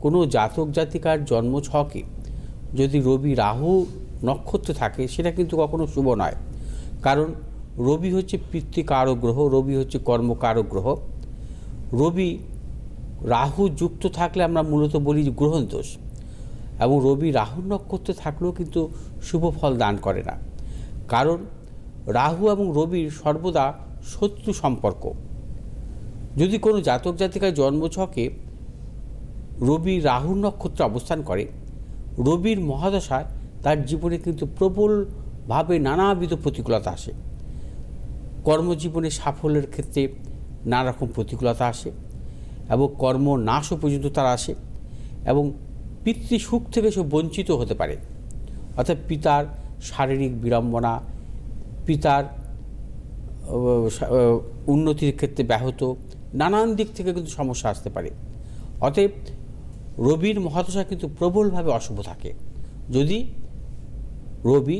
কোনো জাতক জাতিকার জন্ম ছকে। যদি রবি রাহু নক্ষত্র থাকে, সেটা কিন্তু কখনো শুভ নয়। কারণ রবি হচ্ছে পিতৃকারক গ্রহ, রবি হচ্ছে কর্মকারক গ্রহ। রবি রাহু যুক্ত থাকলে আমরা মূলত বলি গ্রহণ দোষ। এবং রবি রাহু নক্ষত্রে থাকলেও কিন্তু শুভ ফল দান করে না। কারণ রাহু এবং রবির সর্বদা শত্রু সম্পর্ক। যদি কোনো জাতক জাতিকার জন্মছকে রবি রাহু নক্ষত্রে অবস্থান করে। রবির মহাদশায় তার জীবনে কিন্তু প্রবলভাবে নানাবিধ প্রতিকূলতা আসে। কর্মজীবনে সাফল্যের ক্ষেত্রে নানা রকম প্রতিকূলতা আসে এবং কর্ম নাশও পর্যন্ত তার আসে এবং পিতৃ সুখ থেকে সে বঞ্চিত হতে পারে। অর্থাৎ পিতার শারীরিক বিড়ম্বনা, পিতার উন্নতির ক্ষেত্রে ব্যাহত, নানান দিক থেকে কিন্তু সমস্যা আসতে পারে। অতএব রবির মহাদশা কিন্তু প্রবলভাবে অশুভ থাকে। যদি রবি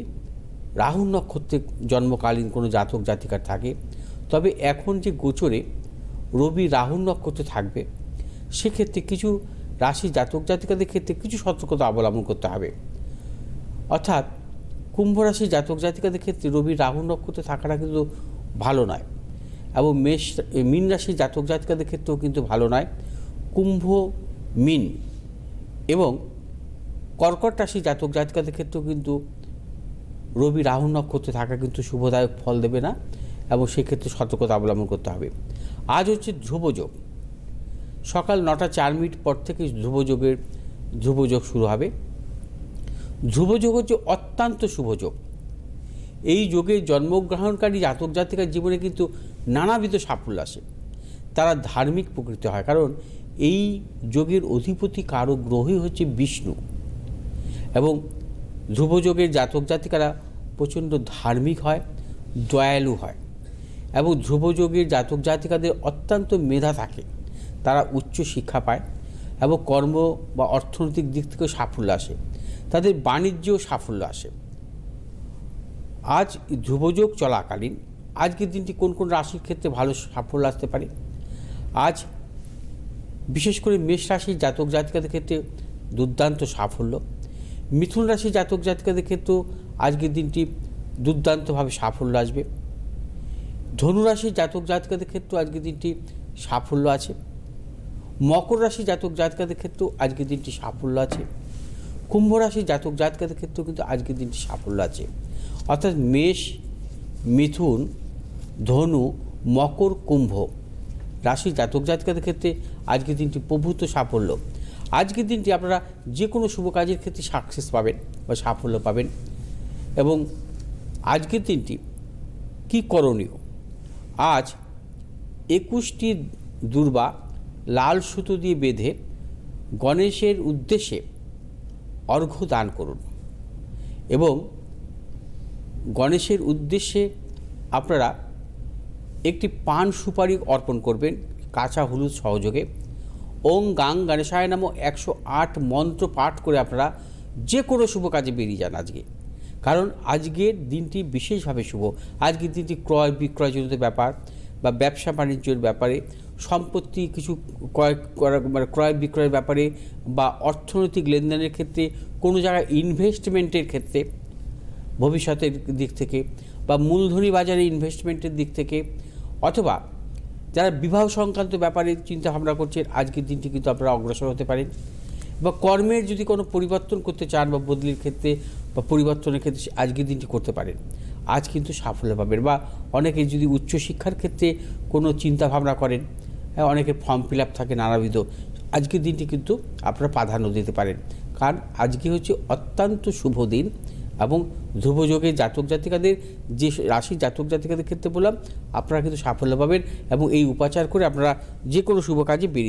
রাহু নক্ষত্রে জন্মকালীন কোনো জাতক জাতিকার থাকে, তবে এখন যে গোচরে রবি রাহু নক্ষত্রে থাকবে, সেক্ষেত্রে কিছু রাশি জাতক জাতিকাদের ক্ষেত্রে কিছু সতর্কতা অবলম্বন করতে হবে। অর্থাৎ কুম্ভ রাশি জাতক জাতিকাদের ক্ষেত্রে রবি রাহু নক্ষত্রে থাকাটা কিন্তু ভালো নয় এবং মেষ মীন রাশি জাতক জাতিকাদের ক্ষেত্রেও কিন্তু ভালো নয়। কুম্ভ, মিন এবং কর্কট রাশি জাতক জাতিকাদের ক্ষেত্রেও কিন্তু রবি রাহু নক্ষত্রে থাকা কিন্তু শুভদায়ক ফল দেবে না এবং সেক্ষেত্রে সতর্কতা অবলম্বন করতে হবে। আজ হচ্ছে ধ্রুবযোগ সকাল নটা চার মিনিট পর থেকে ধ্রুবযোগের ধ্রুবযোগ শুরু হবে। ধ্রুবযোগ হচ্ছে অত্যন্ত শুভযোগ এই যোগে জন্মগ্রহণকারী জাতক জাতিকার জীবনে কিন্তু নানাবিধ সাফল্য আসে। তারা ধার্মিক প্রকৃতি হয়। কারণ এই যোগের অধিপতি কারও গ্রহই হচ্ছে বিষ্ণু। এবং ধ্রুবযোগের জাতক জাতিকারা প্রচণ্ড ধার্মিক হয়, দয়ালু হয়। এবং ধ্রুবযোগের জাতক জাতিকাদের অত্যন্ত মেধা থাকে। তারা উচ্চ শিক্ষা পায় এবং কর্ম বা অর্থনৈতিক দিক থেকেও সাফল্য আসে। তাদের বাণিজ্যেও সাফল্য আসে। আজ ধ্রুবযোগ চলাকালীন, আজকের দিনটি কোন কোন রাশির ক্ষেত্রে ভালো সাফল্য আসতে পারে? আজ বিশেষ করে মেষ রাশির জাতক জাতিকাদের ক্ষেত্রে দুর্দান্ত সাফল্য। মিথুন রাশির জাতক জাতিকাদের ক্ষেত্রেও আজকের দিনটি দুর্দান্তভাবে সাফল্য আসবে। ধনুরাশির জাতক জাতিকাদের ক্ষেত্রেও আজকের দিনটি সাফল্য আছে। মকর রাশি জাতক জাতিকাদের ক্ষেত্রেও আজকের দিনটি সাফল্য আছে। কুম্ভ রাশি জাতক জাতকাদের ক্ষেত্রেও কিন্তু আজকের দিনটি সাফল্য আছে। অর্থাৎ মেষ, মিথুন, ধনু, মকর, কুম্ভ রাশি জাতক জাতকাদের ক্ষেত্রে আজকের দিনটি প্রভূত সাফল্য। আজকের দিনটি আপনারা যে কোনো শুভ কাজের ক্ষেত্রে সাকসেস পাবেন বা সাফল্য পাবেন। এবং আজকের দিনটি কি করণীয়? আজ একুশটি দুর্বা লাল সুতো দিয়ে বেঁধে গণেশের উদ্দেশ্যে অর্ঘ্য দান করুন। এবং গণেশের উদ্দেশ্যে আপনারা একটি পান সুপারি অর্পণ করবেন কাঁচা হলুদ সহযোগে। ওং গাং গণেশায় নাম একশো আট মন্ত্র পাঠ করে আপনারা যে কোনো শুভ কাজে বেরিয়ে যান আজকে। কারণ আজকের দিনটি বিশেষভাবে শুভ। আজকের দিনটি ক্রয় বিক্রয়জনিত ব্যাপার বা ব্যবসা বাণিজ্যের ব্যাপারে, সম্পত্তি কিছু ক্রয় করা মানে ক্রয় বিক্রয়ের ব্যাপারে বা অর্থনৈতিক লেনদেনের ক্ষেত্রে, কোনো জায়গায় ইনভেস্টমেন্টের ক্ষেত্রে, ভবিষ্যতের দিক থেকে বা মূলধনী বাজারে ইনভেস্টমেন্টের দিক থেকে অথবা যারা বিবাহ সংক্রান্ত ব্যাপারে চিন্তা ভাবনা করছেন আজকের দিনটি কিন্তু আপনারা অগ্রসর হতে পারেন। বা কর্মের যদি কোনো পরিবর্তন করতে চান বা বদলির ক্ষেত্রে বা পরিবর্তনের ক্ষেত্রে আজকের দিনটি করতে পারেন। আজ কিন্তু সাফল্য পাবেন বা অনেকে যদি উচ্চশিক্ষার ক্ষেত্রে কোনো চিন্তা ভাবনা করেন হ্যাঁ, অনেকের ফর্ম ফিল আপ থাকে নানাবিধ আজকের দিনটি কিন্তু আপনারা প্রাধান্য দিতে পারেন। কারণ আজকে হচ্ছে অত্যন্ত শুভ দিন এবং ধ্রুবযোগে জাতক জাতিকাদের যে রাশি জাতক জাতিকাদের ক্ষেত্রে বললাম, আপনারা কিন্তু সাফল্য পাবেন এবং এই উপাচার করে আপনারা যে কোনো শুভ কাজে বেরিয়ে